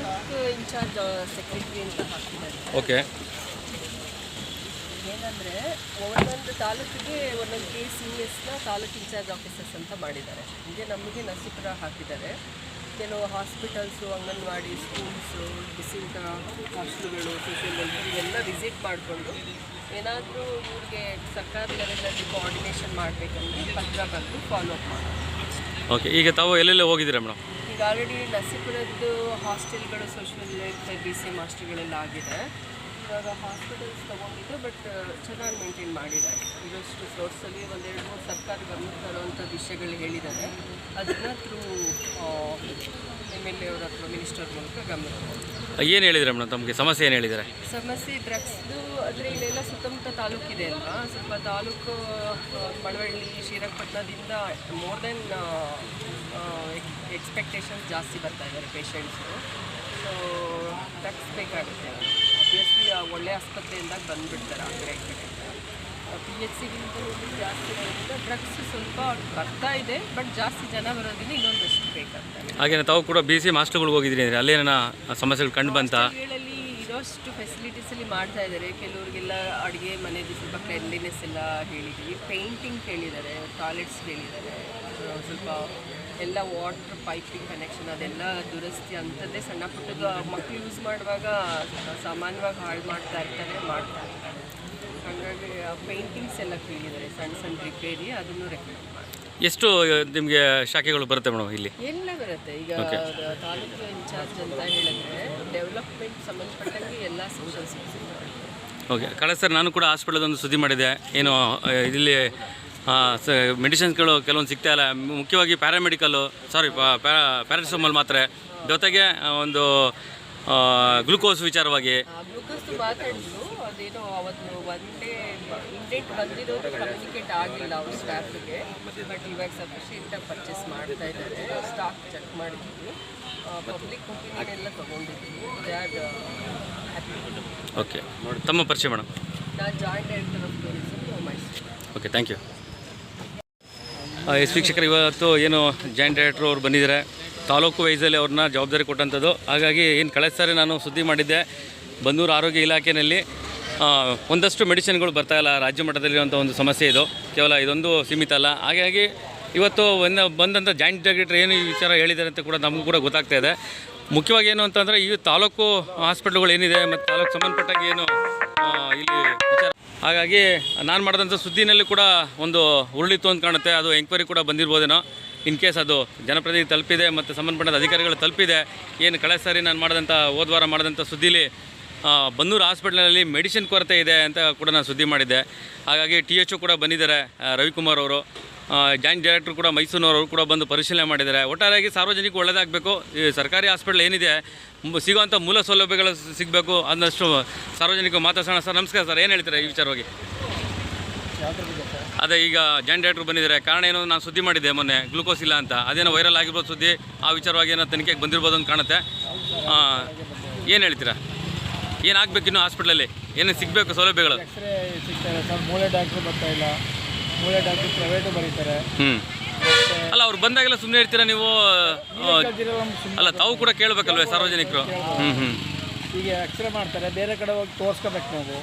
Taluk incharge secretary ಅಂತ ಹಾಕಿದ್ದಾರೆ. Okay ಏನಂದರೆ ಒಂದೊಂದು ತಾಲೂಕಿಗೆ ಒಂದೊಂದು ಕೆ ಸಿ ಎಸ್ನ ತಾಲೂಕು ಇನ್ಚಾರ್ಜ್ ಆಫೀಸರ್ಸ್ ಅಂತ ಮಾಡಿದ್ದಾರೆ. ಹೀಗೆ ನಮಗೆ ನಸೀಪುರ ಹಾಕಿದ್ದಾರೆ. ಕೆಲವು ಹಾಸ್ಪಿಟಲ್ಸು ಅಂಗನವಾಡಿ ಸ್ಕೂಲ್ಸು ಬಿಸಿಯೂಟ ಹಾಸ್ಟೆಲ್ಗಳು ಸೋಷಿಯಲ್ ವೆಲ್ಫೇರ್ ಇವೆಲ್ಲ ವಿಸಿಟ್ ಮಾಡಿಕೊಂಡು ಏನಾದರೂ ಇವ್ರಿಗೆ ಸರ್ಕಾರ ಲೆವೆಲಲ್ಲಿ ಕೋಆರ್ಡಿನೇಷನ್ ಮಾಡಬೇಕಂದ್ರೆ ಪತ್ರ ಬಂದು ಫಾಲೋ ಅಪ್ ಮಾಡೋದು. ಓಕೆ ಈಗ ತಾವು ಎಲ್ಲೆಲ್ಲ ಹೋಗಿದ್ದೀರಾ ಮೇಡಮ್ ಈಗ ಆಲ್ರೆಡಿ ನಸೀಪುರದ್ದು ಹಾಸ್ಟೆಲ್ಗಳು social life B C M ಹಾಸ್ಟೆಲ್ಗಳೆಲ್ಲ ಆಗಿದೆ. ಇವಾಗ ಹಾಸ್ಪಿಟಲ್ಸ್ ತೊಗೊಂಡಿದ್ದು ಬಟ್ ಚೆನ್ನಾಗಿ ಮೇಂಟೈನ್ ಮಾಡಿದ್ದಾರೆ. ಇರೋಷ್ಟು ಸೋರ್ಸಲ್ಲಿ ಒಂದೆರಡು ಮೂರು ಸರ್ಕಾರ ಗಮನಕ್ಕೆ ತರುವಂಥ ವಿಷಯಗಳು ಹೇಳಿದ್ದಾರೆ. ಅದನ್ನು ಥ್ರೂ ಎಂ ಎಲ್ ಎ ಅವ್ರ ಹತ್ರ ಮಿನಿಸ್ಟರ್ ಮೂಲಕ ಗಮನ ಏನು ಹೇಳಿದ್ರೆ ಮೇಡಮ್ ತಮಗೆ? ಸಮಸ್ಯೆ ಏನು ಹೇಳಿದ್ದಾರೆ? ಸಮಸ್ಯೆ ಡ್ರಗ್ಸ್ದು ಅಂದರೆ ಇಲ್ಲೆಲ್ಲ ಸುತ್ತಮುತ್ತ ತಾಲೂಕಿದೆ ಅಲ್ವಾ? ಸ್ವಲ್ಪ ತಾಲೂಕು ಮಳವಳ್ಳಿ ಶ್ರೀರಂಗಪಟ್ಟಣದಿಂದ ಮೋರ್ ದೆನ್ ಎಕ್ಸ್ಪೆಕ್ಟೇಷನ್ಸ್ ಜಾಸ್ತಿ ಬರ್ತಾ ಇದ್ದಾರೆ ಪೇಷಂಟ್ಸು ಸೊ ಡ್ರಗ್ಸ್ ಬೇಕಾಗುತ್ತೆ. ಅಬ್ವಿಯಸ್ಲಿ ಒಳ್ಳೆ ಆಸ್ಪತ್ರೆಯಿಂದ ಬಂದುಬಿಡ್ತಾರೆ ಆ ಕಡೆ ಈ ಕಡೆ ಪಿ ಎಚ್ ಸಿಗಿಂತಲೂ ಜಾಸ್ತಿ ಇರೋದ್ರಿಂದ ಡ್ರಗ್ಸ್ ಸ್ವಲ್ಪ ಬರ್ತಾ ಇದೆ ಬಟ್ ಜಾಸ್ತಿ ಜನ ಬರೋದ್ರಿಂದ ಇನ್ನೊಂದಷ್ಟು ಬೇಕಾಗ್ತದೆ. ಹಾಗೇನೆ ತಾವು ಕೂಡ ಬಿ ಸಿ ಮಾಸ್ಟರ್ಗಳಿಗೆ ಹೋಗಿದ್ರಿ ಅಂದರೆ ಅಲ್ಲೇನ ಸಮಸ್ಯೆಗಳು ಕಂಡು ಬಂತಾ? ಇರೋಷ್ಟು ಫೆಸಿಲಿಟೀಸಲ್ಲಿ ಮಾಡ್ತಾ ಇದ್ದಾರೆ. ಕೆಲವ್ರಿಗೆಲ್ಲ ಅಡುಗೆ ಮನೆಯಲ್ಲಿ ಸ್ವಲ್ಪ ಕ್ಲೆನ್ಲಿನೆಸ್ ಎಲ್ಲ ಹೇಳಿದ್ದೀವಿ. ಪೇಂಟಿಂಗ್ ಹೇಳಿದ್ದಾರೆ ಟಾಯ್ಲೆಟ್ಸ್ ಕೇಳಿದ್ದಾರೆ. ಸ್ವಲ್ಪ ಎಲ್ಲ ವಾಟರ್ ಪೈಪಿಂಗ್ ಕನೆಕ್ಷನ್ ಅದೆಲ್ಲ ದುರಸ್ತಿ ಅಂಥದ್ದೇ ಸಣ್ಣ ಪುಟ್ಟದ್ದು ಮಕ್ಕಳು ಯೂಸ್ ಮಾಡುವಾಗ ಸಾಮಾನ್ಯವಾಗಿ ಹಾಳು ಮಾಡ್ತಾ ಇರ್ತಾರೆ ಮಾಡ್ತಾ ಇರ್ತಾರೆ. ಹಾಗಾಗಿ ಪೇಂಟಿಂಗ್ಸ್ ಎಲ್ಲ ಕೇಳಿದ್ದಾರೆ ಸಣ್ಣ ಸಣ್ಣ ರಿಪೇರಿ ಅದನ್ನು ರೆಕಮೆಂಡ್ ಮಾಡಿ ಎಷ್ಟು ನಿಮಗೆ ಶಾಖೆಗಳು ಬರುತ್ತೆ ಮೇಡಮ್ ಇಲ್ಲಿ? ಎಲ್ಲ ಬರುತ್ತೆ. ಈಗ ತಾಲೂಕು ಇನ್ಚಾರ್ಜ್ ಅಂತ ಹೇಳಿದ್ರೆ ಡೆವಲಪ್ಮೆಂಟ್ ಸಂಬಂಧಪಟ್ಟಂಗೆ ಎಲ್ಲ ಸೆಕ್ಷನ್ಸ್ ಓಕೆ ಕಳೆ ಸರ್ ನಾನು ಕೂಡ ಹಾಸ್ಪಿಟಲ್ದೊಂದು ಸುದ್ದಿ ಮಾಡಿದೆ. ಏನು ಇಲ್ಲಿ ಮೆಡಿಸಿನ್ಸ್ಗಳು ಕೆಲವೊಂದು ಸಿಗ್ತಾ ಇಲ್ಲ. ಮುಖ್ಯವಾಗಿ ಪ್ಯಾರಾಮೆಡಿಕಲ್ಲು ಸಾರಿ ಪ್ಯಾರಾಸಿಟಮಲ್ ಮಾತ್ರೆ. ಜೊತೆಗೆ ಒಂದು ಗ್ಲುಕೋಸ್ ವಿಚಾರವಾಗಿ. ಗ್ಲೂಕೋಸ್ ಮಾತಾಡಿದ್ರು ಅದೇನೋ ಅವತ್ತು ಒನ್ ಡೇ ಇಂಡೆಂಟ್ ಬಂದಿರೋದು ಕಮ್ಯುನಿಕೇಟ್ ಆಗಿಲ್ಲ ಅವ್ರ ಸ್ಟಾಫ್ಗೆ ಬಟ್ ಇವಾಗ ಸಫಿಷಿಯೆಂಟಾಗಿ ಪರ್ಚೇಸ್ ಮಾಡ್ತಾ ಇದ್ದಾರೆ. ಸ್ಟಾಕ್ ಚೆಕ್ ಮಾಡಿದ್ವಿ. ಪಬ್ಲಿಕ್ ಒಪಿನಿಯನ್ ಎಲ್ಲ ತೊಗೊಂಡಿದ್ವಿ. ದೇ ಆರ್ ಹ್ಯಾಪಿ ಓಕೆ ತಮ್ಮ ಪರಿಚಯ ಮೇಡಮ್ ನಾನು joint director of tourism Mysuru okay thank you yes ವೀಕ್ಷಕರು, ಇವತ್ತು ಏನು ಜಾಯಿಂಟ್ ಡೈರೆಕ್ಟ್ರು ಅವ್ರು ಬಂದಿದ್ದಾರೆ. ತಾಲೂಕು ವೈಸಲ್ಲಿ ಅವ್ರನ್ನ ಜವಾಬ್ದಾರಿ ಕೊಟ್ಟಂಥದ್ದು. ಹಾಗಾಗಿ ಏನು ಕಳೆದ ಸಾರಿ ನಾನು ಸುದ್ದಿ ಮಾಡಿದ್ದೆ, ಬಂದೂರು ಆರೋಗ್ಯ ಇಲಾಖೆಯಲ್ಲಿ ಒಂದಷ್ಟು ಮೆಡಿಸಿನ್ಗಳು ಬರ್ತಾ ಇಲ್ಲ, ರಾಜ್ಯ ಮಟ್ಟದಲ್ಲಿರುವಂಥ ಒಂದು ಸಮಸ್ಯೆ ಇದು. ಕೇವಲ ಇದೊಂದು ಸೀಮಿತ ಅಲ್ಲ. ಹಾಗಾಗಿ ಇವತ್ತು ಒಂದು ಬಂದಂಥ ಜಾಯಿಂಟ್ ಡೈರೆಕ್ಟ್ರ್ ಏನು ಈ ವಿಚಾರ ಹೇಳಿದ್ದಾರೆ ಅಂತ ಕೂಡ ನಮಗೂ ಕೂಡ ಗೊತ್ತಾಗ್ತಾ ಇದೆ. ಮುಖ್ಯವಾಗಿ ಏನು ಅಂತಂದರೆ ಈ ತಾಲೂಕು ಹಾಸ್ಪಿಟ್ಲ್ಗಳು ಏನಿದೆ, ಮತ್ತು ತಾಲೂಕು ಸಂಬಂಧಪಟ್ಟಾಗಿ ಏನು ಇಲ್ಲಿ ವಿಚಾರ ಹಾಗಾಗಿ ನಾನು ಮಾಡಿದಂಥ ಸುದ್ದಿನಲ್ಲಿ ಕೂಡ ಒಂದು ಉರುಳಿತ್ತು ಅಂತ ಕಾಣುತ್ತೆ. ಅದು ಎಂಕ್ವೈರಿ ಕೂಡ ಬಂದಿರ್ಬೋದೇನೋ. ಇನ್ ಕೇಸ್ ಅದು ಜನಪ್ರತಿನಿಧಿ ತಲುಪಿದೆ ಮತ್ತು ಸಂಬಂಧಪಟ್ಟ ಅಧಿಕಾರಿಗಳು ತಲುಪಿದೆ. ಏನು ಕಳೆದ ಸಾರಿ ನಾನು ಮಾಡಿದಂಥ ಹೋದ್ವಾರ ಮಾಡಿದಂಥ ಸುದ್ದಿಲಿ ಬನ್ನೂರು ಹಾಸ್ಪಿಟ್ಲಲ್ಲಿ ಮೆಡಿಸಿನ್ ಕೊರತೆ ಇದೆ ಅಂತ ಕೂಡ ನಾನು ಸುದ್ದಿ ಮಾಡಿದ್ದೆ. ಹಾಗಾಗಿ ಟಿ ಎಚ್ ಕೂಡ ಬಂದಿದ್ದಾರೆ ರವಿಕುಮಾರ್ ಅವರು. ಜಾಯಿಂಟ್ ಡೈರೆಕ್ಟರ್ ಕೂಡ ಮೈಸೂರಿನವರು ಕೂಡ ಬಂದು ಪರಿಶೀಲನೆ ಮಾಡಿದ್ದಾರೆ. ಒಟ್ಟಾರೆಯಾಗಿ ಸಾರ್ವಜನಿಕ ಒಳ್ಳೆಯದಾಗಬೇಕು ಈ ಸರ್ಕಾರಿ ಹಾಸ್ಪಿಟ್ಲ್ ಏನಿದೆ ಸಿಗುವಂಥ ಮೂಲ ಸೌಲಭ್ಯಗಳು ಸಿಗಬೇಕು ಅನ್ನಷ್ಟು ಸಾರ್ವಜನಿಕ ಮಾತಾಡ್ಸೋಣ. ಸರ್, ನಮಸ್ಕಾರ ಸರ್, ಏನು ಹೇಳ್ತೀರಾ ಈ ವಿಚಾರವಾಗಿ? ಅದೇ, ಈಗ ಜಾಯಿಂಟ್ ಡೈರೆಕ್ಟರ್ ಬಂದಿದ್ದಾರೆ. ಕಾರಣ ಏನೋ? ನಾನು ಸುದ್ದಿ ಮಾಡಿದ್ದೆ ಮೊನ್ನೆ ಗ್ಲೂಕೋಸ್ ಇಲ್ಲ ಅಂತ. ಅದೇನೋ ವೈರಲ್ ಆಗಿರ್ಬೋದು ಸುದ್ದಿ, ಆ ವಿಚಾರವಾಗಿ ಏನೋ ತನಿಖೆಗೆ ಬಂದಿರ್ಬೋದು ಅಂತ ಕಾಣುತ್ತೆ. ಏನು ಹೇಳ್ತೀರಾ? ಏನಾಗಬೇಕು ಇನ್ನು ಹಾಸ್ಪಿಟ್ಲಲ್ಲಿ ಏನೇನು ಸಿಗಬೇಕು ಸೌಲಭ್ಯಗಳು? ಸರ್, ಮೂಳೆ ಡಾಕ್ಟ್ರು ಬರ್ತಾ ಮೂಳೆ ಡಾಕ್ಟ್ರು ಪ್ರೈವೇಟು ಬರೀತಾರೆ. ಹ್ಞೂ ಅಲ್ಲ ಅವ್ರು ಬಂದಾಗೆಲ್ಲ ಸುಮ್ಮನೆ ಇರ್ತೀರಾ ನೀವು? ಅಲ್ಲ ತಾವು ಕೂಡ ಕೇಳಬೇಕಲ್ವೇ ಸಾರ್ವಜನಿಕರು? ಹ್ಞೂ ಹ್ಞೂ ಈಗ ಎಕ್ಸ್ರೇ ಮಾಡ್ತಾರೆ. ಬೇರೆ ಕಡೆ ಹೋಗಿ ತೋರಿಸ್ಕೋಬೇಕು ನಾವು.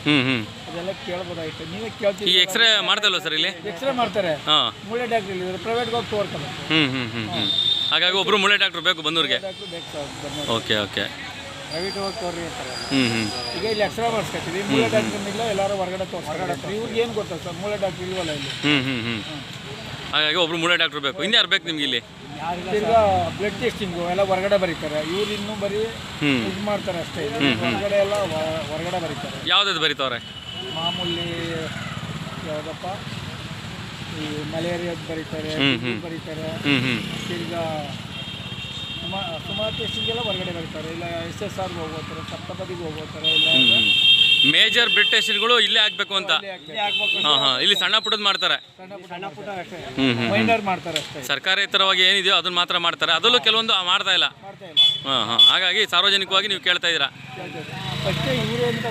ಅದೆಲ್ಲ ಕೇಳ್ಬೋದಾಗಿತ್ತು ನೀವೇ ಈ ಕೇಳ್ತೀವಿ ಎಕ್ಸ್ರೇ ಮಾಡ್ತಲ್ವ ಸರ್ ಇಲ್ಲಿ? ಎಕ್ಸ್ರೇ ಮಾಡ್ತಾರೆ. ಹಾಂ. ಮೂಳೆ ಡಾಕ್ಟ್ರ್ ಇಲ್ಲಿದ್ರು ಪ್ರೈವೇಟ್ಗೆ ಹೋಗಿ ತೋರ್ಕೋಬೇಕು ಹ್ಞೂ ಹ್ಞೂ ಹ್ಞೂ ಹಾಗಾಗಿ ಒಬ್ಬರು ಮುಳ್ಳೆ ಡಾಕ್ಟ್ರು ಬೇಕು ಬಂದವ್ರಿಗೆ ಓಕೆ ಓಕೆ. ಪ್ರೈವೇಟ್ ಹೋಗಿ ತೋರಿ ಅಂತಾರೆ ಹ್ಞೂ ಹ್ಞೂ ಈಗ ಇಲ್ಲಿ ಎಕ್ಸ್ರೇ ಮಾಡಿಸ್ಕೊತೀವಿ. ಮೂಳೆ ಡಾಕ್ಟ್ರ್ ಇಲ್ಲ ಎಲ್ಲರೂ ಹೊರಗಡೆ ತೋರಿಸ್ತಾರೆ ಇವ್ರಿಗೆ ಏನು ಗೊತ್ತಾ ಸರ್? ಮೂಳೆ ಡಾಕ್ಟರ್ ಇಲ್ವಲ್ಲ ಇಲ್ಲಿ? ಹ್ಞೂ ಹ್ಞೂ ಹ್ಞೂ ಹಾಗಾಗಿ ಒಬ್ರು ಮೂಳೆ ಡಾಕ್ಟ್ರ್ ಬೇಕು. ಇನ್ಯಾರು ಬೇಕು ನಿಮ್ಗೆ ಇಲ್ಲಿ? ತಿರ್ಗಾ ಬ್ಲಡ್ ಟೆಸ್ಟಿಂಗು ಎಲ್ಲ ಹೊರಗಡೆ ಬರೀತಾರೆ. ಇವ್ರು ಇನ್ನೂ ಬರೀ ಹ್ಞೂ ಇದು ಮಾಡ್ತಾರೆ ಅಷ್ಟೇ. ಹೊರಗಡೆ ಎಲ್ಲ ಹೊರಗಡೆ ಬರೀತಾರೆ. ಯಾವ್ದು ಬರೀತಾವ್ರೆ? ಮಾಮೂಲಿ ಯಾವುದಪ್ಪ? ಈ ಮಲೇರಿಯಾದ ಬರೀತಾರೆ. ಬರೀತಾರೆ. ತಿರ್ಗಾ ಸುಮಾರು ಸುಮಾರು ಟೆಸ್ಟಿಗೆಲ್ಲ ಹೊರಗಡೆ ಬರ್ತಾರೆ. ಇಲ್ಲ ಎಸ್ ಎಸ್ ಆರ್ಗೆ ಹೋಗ್ಬೋತಾರೆ ಸಪ್ತಪದಿಗೆ ಹೋಗ್ಬೋತಾರೆ ಇಲ್ಲ ಮೇಜರ್ ಬ್ಲಡ್ ಟೆಸ್ಟ್ಗಳು ಇಲ್ಲೇ ಆಗಬೇಕು ಅಂತ. ಹಾಂ ಹಾಂ. ಇಲ್ಲಿ ಸಣ್ಣ ಪುಟ್ಟದ್ದು ಮಾಡ್ತಾರೆ. ಸಣ್ಣ ಪುಟ್ಟ ಅಷ್ಟೇ. ಹ್ಞೂ ಮೈನರ್ ಮಾಡ್ತಾರೆ ಅಷ್ಟೇ. ಸರ್ಕಾರೇತರವಾಗಿ ಏನಿದೆಯೋ ಅದನ್ನ ಮಾತ್ರ ಮಾಡ್ತಾರೆ. ಅದರಲ್ಲೂ ಕೆಲವೊಂದು ಮಾಡ್ತಾ ಇಲ್ಲ. ಮಾಡ್ತಾ ಇಲ್ಲ. ಹಾಂ ಹಾಂ. ಹಾಗಾಗಿ ಸಾರ್ವಜನಿಕವಾಗಿ ನೀವು ಕೇಳ್ತಾ ಇದ್ದೀರಾ? ಫಸ್ಟೇ ಇವರು ಅಂತ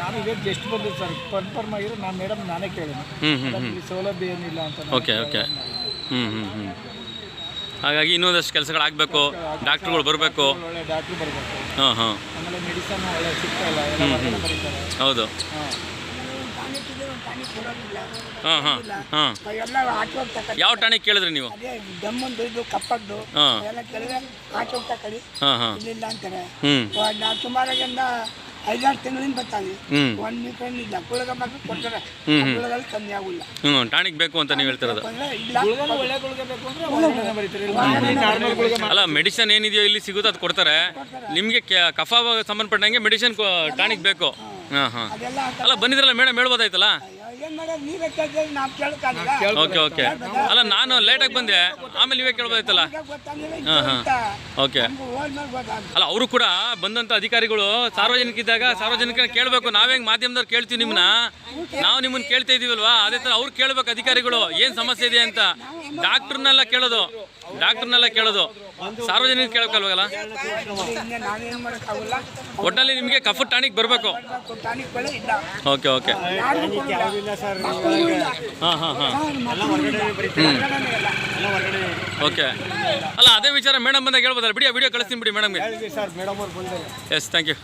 ನಾನು ಇವಾಗ ಜಸ್ಟ್ ಬಂದಿದ್ದು ಸರ್. ಕನ್ಫರ್ಮ್ ಆಗಿರೋ ನಾನು ಮೇಡಮ್ ನಾನೇ ಕೇಳಿದೆ ಹ್ಞೂ ಹ್ಞೂ ಇಲ್ಲಿ ಸೌಲಭ್ಯ ಏನಿಲ್ಲ ಅಂತ ನಾನು ಓಕೆ ಓಕೆ ಹ್ಞೂ ಹ್ಞೂ ಹ್ಞೂ ಹಾಗಾಗಿ ಇನ್ನೊಂದಷ್ಟು ಕೆಲಸಗಳಾಗಬೇಕು ಡಾಕ್ಟ್ರುಗಳು ಬರಬೇಕು. ಒಳ್ಳೆ ಡಾಕ್ಟ್ರು ಬರಬೇಕು ಹಾಂ ಹಾಂ. ಆಮೇಲೆ ಮೆಡಿಸನ್ ಒಳ್ಳೆ ಸಿಗ್ತಾ ಇಲ್ಲ ಎಲ್ಲ ಹೊರಗಡೆ ಬರೀತಾರೆ ಹೌದು. ಹಾಂ ಹಾಂ ಹಾಂ. ಹಾಂ ಎಲ್ಲ ಯಾವ ಟಾನಿಕ್ ಕೇಳಿದ್ರಿ ನೀವು? ಅದೇ ದಮ್ಮಂದು ಇದು ಕಪ್ಪದ್ದು ಹಾಂ. ಎಲ್ಲ ಕೇಳಿದ್ರೆ ಹಾಂ ಹಾಂ. ಇಲ್ಲಿಲ್ಲ ಅಂತಾರೆ ಹ್ಞೂ ಐದಾರು ತಿಂಗಳಿಂದ ಬರ್ತಾನೆ. ಒಂದು ಮೀಟರ್ ಇಲ್ಲ. ಕುಳಗ ಮಾತ್ರ ಕೊಡ್ತಾರೆ. ಗುಳಗಲ್ಲಿ ಕಮ್ಮಿ ಆಗುಲ್ಲ ಹ್ಞೂ ಟಾಣಿಕ್ ಬೇಕು ಅಂತ ನೀವು ಹೇಳ್ತಿರೋದು. ಅಂದ್ರೆ ಇಲ್ಲ. ಒಳ್ಳೆ ಬೇಕು ಅಂದರೆ ಬರೀತಾರೆ. ಇಲ್ಲಿ ನಾರ್ಮಲ್ ಗುಳಿಗೆ ಅಲ್ಲ ಮೆಡಿಸನ್ ಏನಿದೆಯೋ ಇಲ್ಲಿ ಸಿಗುತ್ತೆ ಅದು ಕೊಡ್ತಾರೆ. ನಿಮಗೆ ಕಫ ಸಂಬಂಧಪಟ್ಟಂಗೆ ಮೆಡಿಸಿನ್ ಟಾನಿಕ್ ಬೇಕು. ಹಾಂ. ಹಾಂ ಅಲ್ಲ ಬಂದಿದ್ರಲ್ಲ ಮೇಡಮ್ ಹೇಳ್ಬೋದಾಯ್ತಲ್ಲ? ಓಕೆ ಓಕೆ ಅಲ್ಲ ನಾನು ಲೇಟಾಗಿ ಬಂದೆ. ಆಮೇಲೆ ನೀವೇ ಕೇಳ್ಬೋದಾಯ್ತಲ್ಲ? ಗೊತ್ತಾಗಿಲ್ಲ ಹಾಂ ಹಾಂ. ಓಕೆ ಅಲ್ಲ ಅವರು ಕೂಡ ಬಂದಂಥ ಅಧಿಕಾರಿಗಳು ಸಾರ್ವಜನಿಕ ಇದ್ದಾಗ ಸಾರ್ವಜನಿಕನ ಕೇಳಬೇಕು. ನಾವೇ ಹೆಂಗೆ ಮಾಧ್ಯಮದವ್ರು ಕೇಳ್ತೀವಿ ನಿಮ್ಮನ್ನ ನಾವು ನಿಮ್ಮನ್ನ ಕೇಳ್ತಾ ಇದೀವಲ್ವಾ? ಅದೇ ಥರ ಅವ್ರು ಕೇಳ್ಬೇಕು ಅಧಿಕಾರಿಗಳು. ಏನು ಸಮಸ್ಯೆ ಇದೆ ಅಂತ? ಡಾಕ್ಟ್ರನ್ನೆಲ್ಲ ಕೇಳೋದು. ಡಾಕ್ಟ್ರನ್ನೆಲ್ಲ ಕೇಳೋದು. ಸಾರ್ವಜನಿಕ ಕೇಳಬೇಕಲ್ವಾಗಲ್ಲ ಒಟ್ಟಲ್ಲಿ ನಾವೇನು ಮಾಡೋಕ್ಕಾಗಲ್ಲ ಒಟ್ಟಿನಲ್ಲಿ ನಿಮಗೆ ಕಫು ಟಾನಿಕ್ ಬರಬೇಕು. ಟಾನಿಕ್ ಬೆಳೆ ಇಲ್ಲ ಓಕೆ ಓಕೆ. ಯಾರಿಗೂ ಕೊಡಲ್ಲ. ಇಲ್ಲ ಸರ್ ಹಾಂ ಹಾಂ ಹಾಂ. ಹೊರಗಡೆನೇ ಇಲ್ಲ. ಓಕೆ. ಅಲ್ಲ ಅದೇ ವಿಚಾರ ಮೇಡಮ್ ಬಂದಾಗ ಹೇಳ್ಬೋದಲ್ಲ? ಬಿಡಿ ವಿಡಿಯೋ ಕಳಿಸ್ತೀನಿ ಬಿಡಿ ಮೇಡಮ್ಗೆ. ಸರ್ ಮೇಡಮ್ ಅವ್ರು ಬಂದಾಗ ಎಸ್ ಥ್ಯಾಂಕ್ ಯು